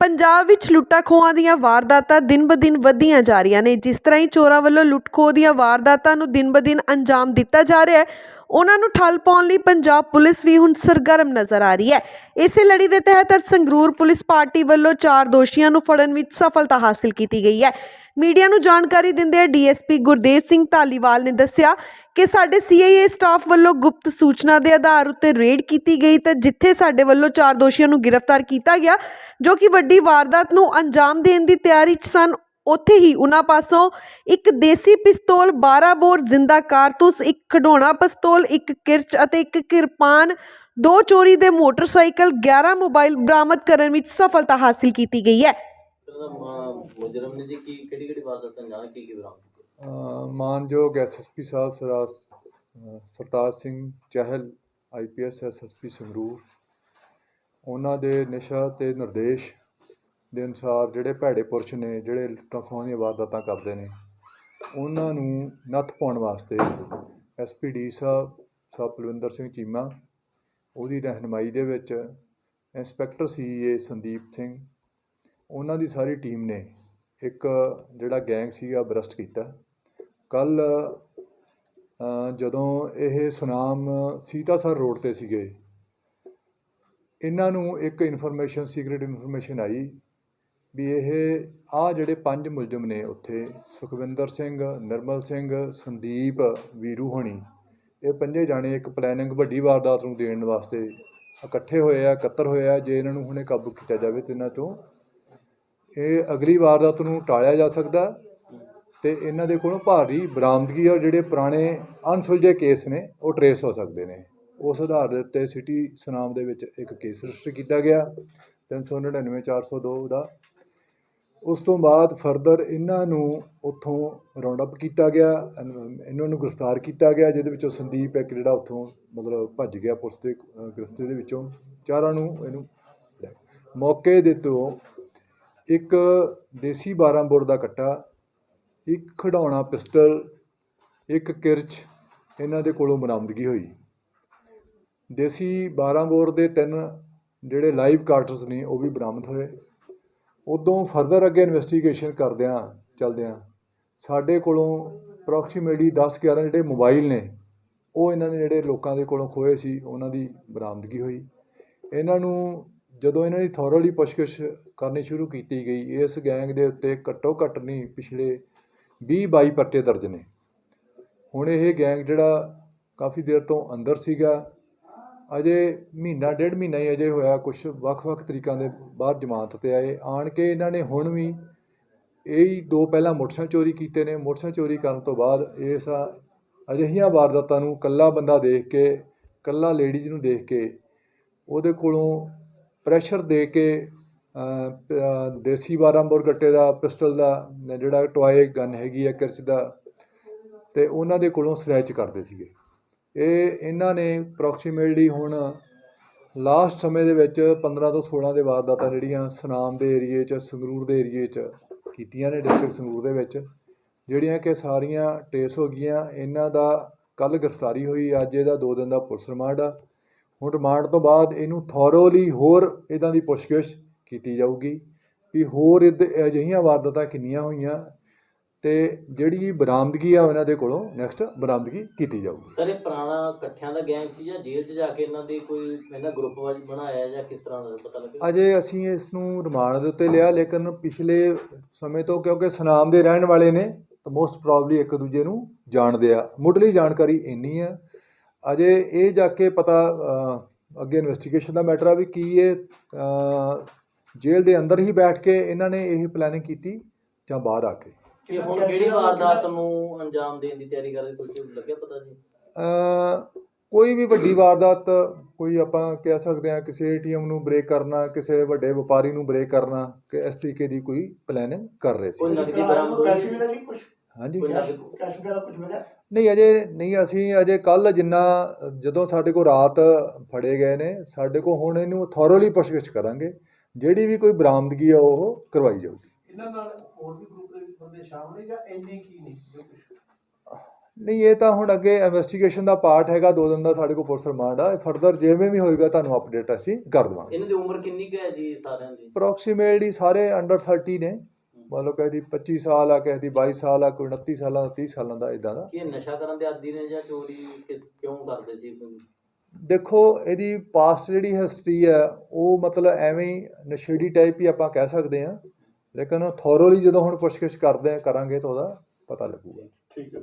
ਪੰਜਾਬ ਵਿੱਚ ਲੁੱਟਾਂ ਖੋਹਾਂ ਦੀਆਂ ਵਾਰਦਾਤਾਂ ਦਿਨ-ਬ-ਦਿਨ ਵਧੀਆਂ ਜਾ ਰਹੀਆਂ ਨੇ। ਜਿਸ ਤਰ੍ਹਾਂ ਹੀ ਚੋਰਾਂ ਵੱਲੋਂ ਲੁੱਟ-ਖੋਹ ਦੀਆਂ ਵਾਰਦਾਤਾਂ ਨੂੰ ਦਿਨ-ਬ-ਦਿਨ ਅੰਜਾਮ ਦਿੱਤਾ ਜਾ ਰਿਹਾ ਹੈ ਉਹਨਾਂ ਨੂੰ ਠੱਲ ਪਾਉਣ ਲਈ ਪੰਜਾਬ ਪੁਲਿਸ ਵੀ ਹੁਣ ਸਰਗਰਮ ਨਜ਼ਰ ਆ ਰਹੀ ਹੈ। ਇਸੇ ਲੜੀ ਦੇ ਤਹਿਤ ਅੱਜ ਸੰਗਰੂਰ ਪੁਲਿਸ ਪਾਰਟੀ ਵੱਲੋਂ ਚਾਰ ਦੋਸ਼ੀਆਂ ਨੂੰ ਫੜਨ ਵਿੱਚ ਸਫਲਤਾ ਹਾਸਲ ਕੀਤੀ ਗਈ ਹੈ। ਮੀਡੀਆ ਨੂੰ ਜਾਣਕਾਰੀ ਦਿੰਦੇ ਡੀਐਸਪੀ ਗੁਰਦੇਵ ਸਿੰਘ ਧਾਲੀਵਾਲ ਨੇ ਦੱਸਿਆ ਕਿ ਸਾਡੇ ਸੀਆਈਏ ਸਟਾਫ ਵੱਲੋਂ ਗੁਪਤ ਸੂਚਨਾ ਦੇ ਆਧਾਰ ਉੱਤੇ ਰੇਡ ਕੀਤੀ ਗਈ ਤਾਂ ਜਿੱਥੇ ਸਾਡੇ ਵੱਲੋਂ ਚਾਰ ਦੋਸ਼ੀਆਂ ਨੂੰ ਗ੍ਰਿਫਤਾਰ ਕੀਤਾ ਗਿਆ, ਜੋ ਕਿ ਵੱਡੀ ਵਾਰਦਾਤ ਨੂੰ ਅੰਜਾਮ ਦੇਣ ਦੀ ਤਿਆਰੀ 'ਚ ਸਨ ਉੱਥੇ ਹੀ ਉਹਨਾਂ ਪਾਸੋਂ ਇੱਕ ਦੇਸੀ ਪਿਸਤੌਲ 12 ਬੋਰ ਜ਼ਿੰਦਾ ਕਾਰਤੂਸ ਇੱਕ ਖਡੌਣਾ ਪਿਸਤੌਲ ਇੱਕ ਕਿਰਚ ਅਤੇ ਇੱਕ ਕਿਰਪਾਨ ਦੋ ਚੋਰੀ ਦੇ ਮੋਟਰਸਾਈਕਲ 11 ਮੋਬਾਈਲ ਬਰਾਮਦ ਕਰਨ ਵਿੱਚ ਸਫਲਤਾ ਹਾਸਲ ਕੀਤੀ ਗਈ ਹੈ। ਉਹਦਾ ਮ- ਮੁਜਰਮ ਨੇ ਜੀ ਕੀ ਕਿਹੜੀ ਕਿਹੜੀ ਵਾਰਦਾਤਾਂ ਅੰਜਾਮ ਕੀ ਕੀ ਬਰਾਮਦ ਕੀਤੀ? ਅ, ਮਾਨਯੋਗ ਐਸਐਸਪੀ ਸਾਹਿਬ ਸਰਾ ਅ, ਸਰਤਾਜ ਸਿੰਘ ਚਹਿਲ ਆਈਪੀਐਸ ਐਸਐਸਪੀ ਸੰਗਰੂਰ ਉਹਨਾਂ ਦੇ ਨਿਸ਼ਾ ਤੇ ਨਿਰਦੇਸ਼ ਦੇ ਅਨੁਸਾਰ ਜਿਹੜੇ ਭੈੜੇ ਪੁਰਸ਼ ਨੇ, ਜਿਹੜੇ ਲੁੱਟਾਂ ਖੋਹਾਂ ਦੀਆਂ ਵਾਰਦਾਤਾਂ ਕਰਦੇ ਨੇ, ਉਹਨਾਂ ਨੂੰ ਨੱਥ ਪਾਉਣ ਵਾਸਤੇ ਐਸਪੀਡੀ ਸਾਹਿਬ ਸਾਹਿਬ ਪਲਵਿੰਦਰ ਸਿੰਘ ਚੀਮਾ, ਉਹਦੀ ਰਹਿਨਮਾਈ ਦੇ ਵਿੱਚ ਇੰਸਪੈਕਟਰ ਸੀਏ ਸੰਦੀਪ ਸਿੰਘ, ਉਹਨਾਂ ਦੀ ਸਾਰੀ ਟੀਮ ਨੇ ਇੱਕ ਜਿਹੜਾ ਗੈਂਗ ਸੀਗਾ ਬਰਸਟ ਕੀਤਾ। ਕੱਲ ਜਦੋਂ ਇਹ ਸੁਨਾਮ ਸੀਤਾਸਰ ਰੋਡ ਤੇ ਸੀਗੇ, ਇਹਨਾਂ ਨੂੰ ਇੱਕ ਇਨਫੋਰਮੇਸ਼ਨ, ਸੀਕ੍ਰੀਟ ਇਨਫੋਰਮੇਸ਼ਨ ਆਈ ਵੀ ਇਹ ਆ ਜਿਹੜੇ ਪੰਜ ਮੁਲਜ਼ਮ ਨੇ ਉੱਥੇ, ਸੁਖਵਿੰਦਰ ਸਿੰਘ, ਨਿਰਮਲ ਸਿੰਘ, ਸੰਦੀਪ, ਵੀਰੂ ਹੋਣੀ, ਇਹ ਪੰਜੇ ਜਾਣੇ ਇੱਕ ਪਲੈਨਿੰਗ ਵੱਡੀ ਵਾਰਦਾਤ ਨੂੰ ਦੇਣ ਵਾਸਤੇ ਇਕੱਠੇ ਹੋਏ ਆ, ਇਕੱਤਰ ਹੋਏ ਆ, ਜੇ ਇਹਨਾਂ ਨੂੰ ਹੁਣੇ ਕਾਬੂ ਕੀਤਾ ਜਾਵੇ ਤੇ ਇਹਨਾਂ ਚੋਂ। ਇਹ ਅਗਲੀ ਵਾਰਦਾਤ ਨੂੰ ਟਾਲਿਆ ਜਾ ਸਕਦਾ ਤੇ ਇਹਨਾਂ ਦੇ ਕੋਲੋਂ ਭਾਰੀ ਬਰਾਮਦਗੀ ਔਰ ਜਿਹੜੇ ਪੁਰਾਣੇ ਅਣਸੁਲਝੇ ਕੇਸ ਨੇ, ਉਹ ਟਰੇਸ ਹੋ ਸਕਦੇ ਨੇ। ਉਸ ਆਧਾਰ ਦੇ ਉੱਤੇ ਸਿਟੀ ਸੁਨਾਮ ਦੇ ਵਿੱਚ ਇੱਕ ਕੇਸ ਰਜਿਸਟਰ ਕੀਤਾ ਗਿਆ। 399 402 ਦਾ ਉਸ ਤੋਂ ਬਾਅਦ ਫਰਦਰ ਇਹਨਾਂ ਨੂੰ ਉੱਥੋਂ ਰਾਉਂਡ ਅਪ ਕੀਤਾ ਗਿਆ ਇਹਨਾਂ ਨੂੰ ਗ੍ਰਿਫਤਾਰ ਕੀਤਾ ਗਿਆ, ਜਿਹਦੇ ਵਿੱਚੋਂ ਸੰਦੀਪ ਇੱਕ ਜਿਹੜਾ ਉੱਥੋਂ ਮਤਲਬ ਭੱਜ ਗਿਆ ਪੁਲਿਸ ਦੇ ਗ੍ਰਿਫਤਾਰੀ ਦੇ ਵਿੱਚੋਂ ਚਾਰਾਂ ਨੂੰ ਇਹਨੂੰ ਮੌਕੇ ਦੇ ਤੋਂ ਇੱਕ ਦੇਸੀ 12 ਬੋਰ ਦਾ ਕੱਟਾ, ਇੱਕ ਖਿਡੌਣਾ ਪਿਸਟਲ, ਇੱਕ ਕਿਰਚ ਇਹਨਾਂ ਦੇ ਕੋਲੋਂ ਬਰਾਮਦਗੀ ਹੋਈ। ਦੇਸੀ 12 ਬੋਰ ਦੇ ਤਿੰਨ ਜਿਹੜੇ ਲਾਈਵ ਕਾਰਟਰਸ ਨੇ ਉਹ ਵੀ ਬਰਾਮਦ ਹੋਏ। ਉਦੋਂ ਫਰਦਰ ਅੱਗੇ ਇਨਵੈਸਟੀਗੇਸ਼ਨ ਕਰਦਿਆਂ ਚਲਦਿਆਂ ਸਾਡੇ ਕੋਲੋਂ ਅਪਰੋਕਸੀਮੇਟਲੀ 10 11 ਜਿਹੜੇ ਮੋਬਾਈਲ ਨੇ, ਉਹ ਇਹਨਾਂ ਨੇ ਜਿਹੜੇ ਲੋਕਾਂ ਦੇ ਕੋਲੋਂ ਖੋਏ ਸੀ, ਉਹਨਾਂ ਦੀ ਬਰਾਮਦਗੀ ਹੋਈ। ਇਹਨਾਂ ਨੂੰ ਜਦੋਂ ਇਹਨਾਂ ਦੀ ਥੋਰਲੀ ਪੁੱਛਗਿੱਛ ਕਰਨੀ ਸ਼ੁਰੂ ਕੀਤੀ ਗਈ, ਇਸ ਗੈਂਗ ਦੇ ਉੱਤੇ ਘੱਟੋ ਘੱਟ ਨਹੀਂ, ਪਿਛਲੇ 20 22 ਪਰਚੇ ਦਰਜ ਨੇ। ਹੁਣ ਇਹ ਗੈਂਗ ਜਿਹੜਾ ਕਾਫੀ ਦੇਰ ਤੋਂ ਅੰਦਰ ਸੀਗਾ ਅਜੇ ਮਹੀਨਾ, ਡੇਢ ਮਹੀਨਾ ਹੀ ਅਜੇ ਹੋਇਆ ਕੁਝ ਵੱਖ-ਵੱਖ ਤਰੀਕਾਂ ਦੇ ਬਾਹਰ ਜ਼ਮਾਨਤ ਤੇ ਆਏ। ਆਣ ਕੇ ਇਹਨਾਂ ਨੇ ਹੁਣ ਵੀ ਇਹ ਹੀ ਦੋ ਪਹਿਲਾਂ ਮੋਟਰਸਾਈਕਲ ਚੋਰੀ ਕੀਤੇ ਨੇ। ਮੋਟਰਸਾਈਕਲ ਚੋਰੀ ਕਰਨ ਤੋਂ ਬਾਅਦ ਇਸ ਆ- ਅਜਿਹੀਆਂ ਵਾਰਦਾਤਾਂ ਨੂੰ ਕੱਲਾ ਬੰਦਾ ਦੇਖ ਕੇ ਕੱਲਾ ਲੇਡੀਜ਼ ਨੂੰ ਦੇਖ ਕੇ, ਉਹਦੇ ਕੋਲੋਂ ਪ੍ਰੈਸ਼ਰ ਦੇ ਕੇ ਦੇਸੀ 12 ਬੋਰ ਗੱਟੇ ਦਾ ਪਿਸਟਲ ਦਾ ਜਿਹੜਾ ਟੋਏ ਗਨ ਹੈਗੀ ਹੈ ਕਿਰਚ ਦਾ, ਤੇ ਉਹਨਾਂ ਦੇ ਕੋਲੋਂ ਸਨੈਚ ਕਰਦੇ ਸੀਗੇ। ਇਹ ਇਹਨਾਂ ਨੇ ਅਪਰੋਕਸੀਮੇਟਲੀ ਹੁਣ ਲਾਸਟ ਸਮੇਂ ਦੇ ਵਿੱਚ 15 ਤੋਂ 16 ਦੇ ਵਾਰਦਾਤਾਂ ਜਿਹੜੀਆਂ ਸੁਨਾਮ ਦੇ ਏਰੀਏ 'ਚ, ਸੰਗਰੂਰ ਦੇ ਏਰੀਏ 'ਚ ਕੀਤੀਆਂ ਨੇ ਡਿਸਟ੍ਰਿਕਟ ਸੰਗਰੂਰ ਦੇ ਵਿੱਚ, ਜਿਹੜੀਆਂ ਕਿ ਸਾਰੀਆਂ ਟੇਸ ਹੋ ਗਈਆਂ। ਇਹਨਾਂ ਦਾ ਕੱਲ ਗ੍ਰਿਫਤਾਰੀ ਹੋਈ, ਅੱਜ ਇਹਦਾ 2 ਦਿਨ ਦਾ ਪੁਲਿਸ ਰਿਮਾਂਡ ਆ। ਹੁਣ ਰਿਮਾਂਡ ਤੋਂ ਬਾਅਦ ਇਹਨੂੰ ਥੋਰੋਲੀ ਹੋਰ ਇਦਾਂ ਦੀ ਪੁੱਛਗਿੱਛ ਕੀਤੀ ਜਾਊਗੀ ਵੀ ਹੋਰ ਇੱਦ ਅਜਿਹੀਆਂ ਵਾਰਦਾਤਾਂ ਕਿੰਨੀਆਂ ਹੋਈਆਂ ਤੇ ਜਿਹੜੀ ਬਰਾਮਦਗੀ ਆ ਉਹਨਾਂ ਦੇ ਕੋਲੋਂ ਨੈਕਸਟ ਬਰਾਮਦਗੀ ਕੀਤੀ ਜਾਊਗੀ। ਸਰ ਇਹ ਪੁਰਾਣਾ ਇਕੱਠਿਆਂ ਦਾ ਗੈਂਗ ਸੀ ਜਾਂ ਜੇਲ੍ਹ 'ਚ ਜਾ ਕੇ ਇਹਨਾਂ ਦੀ ਕੋਈ ਇਹਦਾ ਗਰੁੱਪ ਵਾਜ ਬਣਾਇਆ ਜਾਂ ਕਿਸ ਤਰ੍ਹਾਂ ਦਾ ਪਤਾ ਲੱਗਿਆ? ਅਜੇ ਅਸੀਂ ਇਸ ਨੂੰ ਰਿਮਾਂਡ ਦੇ ਉੱਤੇ ਲਿਆ ਲੇਕਿਨ ਪਿਛਲੇ ਸਮੇਂ ਤੋਂ ਕਿਉਂਕਿ ਸੁਨਾਮ ਦੇ ਰਹਿਣ ਵਾਲੇ ਨੇ ਤਾਂ ਮੋਸਟ ਪ੍ਰੋਬਬਲੀ ਇੱਕ ਦੂਜੇ ਨੂੰ ਜਾਣਦੇ ਆ। ਮੁੱਢਲੀ ਜਾਣਕਾਰੀ ਇੰਨੀ ਆ। ਅਜੇ ਇਹ ਜਾ ਕੇ ਪਤਾ ਅੱਗੇ ਇਨਵੈਸਟੀਗੇਸ਼ਨ ਦਾ ਮੈਟਰ ਆ ਵੀ ਕੀ ਇਹ ਜੇਲ੍ਹ ਦੇ ਅੰਦਰ ਹੀ ਬੈਠ ਕੇ ਇਹਨਾਂ ਨੇ ਇਹ ਪਲੈਨਿੰਗ ਕੀਤੀ ਜਾਂ ਬਾਹਰ ਆ ਕੇ। ਕਿ ਹੁਣ ਕਿਹੜੀ ਵਾਰਦਾਤ ਨੂੰ ਅੰਜਾਮ ਦੇਣ ਦੀ ਤਿਆਰੀ ਕਰਦੇ ਕੁਝ ਲੱਗਿਆ ਪਤਾ ਜੀ? ਅ, ਕੋਈ ਵੀ ਵੱਡੀ ਵਾਰਦਾਤ ਕੋਈ ਆਪਾਂ ਕਹਿ ਸਕਦੇ ਹਾਂ ਕਿਸੇ ਏਟੀਐਮ ਨੂੰ ਬ੍ਰੇਕ ਕਰਨਾ ਕਿਸੇ ਵੱਡੇ ਵਪਾਰੀ ਨੂੰ ਬ੍ਰੇਕ ਕਰਨਾ ਕਿ ਇਸ ਤਰੀਕੇ ਦੀ ਕੋਈ ਪਲੈਨਿੰਗ ਕਰ ਰਹੇ ਕੋਈ ਸੀ ਨਕਦੀ ਬਰਾਮਦ ਕੈਸ਼ ਮਿਲਿਆ ਜੀ ਕੁਝ ਹਾਂਜੀ। ਕੋਈ ਕੈਸ਼ ਨਕਦ ਕੈਸ਼ ਵਗੈਰਾ ਕੁਝ ਮਿਲਿਆ? ਨਹੀਂ ਅਜੇ ਨਹੀਂ ਅਸੀਂ ਅਜੇ ਕੱਲ ਜਿੰਨਾ ਜਦੋਂ ਸਾਡੇ ਕੋਲ ਰਾਤ ਫੜੇ ਗਏ ਨੇ ਸਾਡੇ ਕੋਲ ਹੁਣ ਇਹਨੂੰ ਥੋਰੋਲੀ ਪੁੱਛਗਿੱਛ ਕਰਾਂਗੇ। ਜਿਹੜੀ ਵੀ ਕੋਈ ਬਰਾਮਦਗੀ ਆ ਉਹ ਕਰਵਾਈ ਜਾਊਗੀ। ਇਹਨਾਂ ਨਾਲ ਹੋਰ ਵੀ ਦੇ ਬੰਦੇ ਸ਼ਾਮਲ ਨੇ ਜਾਂ ਇੰਨੇ ਕੀ ਨੇ ਜੋ ਕੁਝ ਨਹੀਂ ਇਹ ਤਾਂ ਹੁਣ ਅੱਗੇ ਇਨਵੈਸਟੀਗੇਸ਼ਨ ਦਾ ਪਾਰਟ ਹੈਗਾ ਦੋ ਦਿਨ ਦਾ ਸਾਡੇ ਕੋਲ ਪੁਲਿਸ ਰਿਮਾਂਡ ਆ। ਫਰਦਰ ਜਿਵੇਂ ਵੀ ਹੋਏਗਾ ਤੁਹਾਨੂੰ ਅਪਡੇਟ ਅਸੀਂ ਕਰ ਦੇਵਾਂਗੇ। ਇਹਨਾਂ ਦੀ ਉਮਰ ਕਿੰਨੀ ਕੁ ਹੈ ਜੀ ਸਾਰਿਆਂ ਦੀ? ਅਪਰੋਕਸੀਮੇਟਲੀ ਸਾਰੇ ਅੰਡਰ 30 ਨੇ। ਮੰਨ ਲਓ ਕਿਸੇ ਦੀ 25 ਸਾਲ ਆ ਕਿਸੇ ਦੀ 22 ਸਾਲ ਆ ਕੋਈ 29 ਸਾਲਾਂ ਦਾ 30 ਸਾਲਾਂ ਦਾ ਇਦਾਂ ਦਾ। ਕੀ ਇਹ ਨਸ਼ਾ ਕਰਨ ਦੇ ਆਦੀ ਨੇ ਜਾਂ ਚੋਰੀ ਕਿਸ ਕਿਉਂ ਕਰਦੇ ਸੀ ਦੇਖੋ ਇਹਦੀ ਪਾਸਟ ਜਿਹੜੀ ਹਿਸਟਰੀ ਹੈ ਉਹ ਮਤਲਬ ਐਵੇਂ ਹੀ ਨਸ਼ੇੜੀ ਟਾਈਪ ਹੀ ਆਪਾਂ ਕਹਿ ਸਕਦੇ ਹਾਂ। ਲੇਕਿਨ ਥੋਰੋਲੀ ਜਦੋਂ ਹੁਣ ਪੁੱਛਗਿੱਛ ਕਰਦੇ ਆ ਕਰਾਂਗੇ ਤਾਂ ਉਹਦਾ ਪਤਾ ਲੱਗੂਗਾ। ਠੀਕ ਹੈ।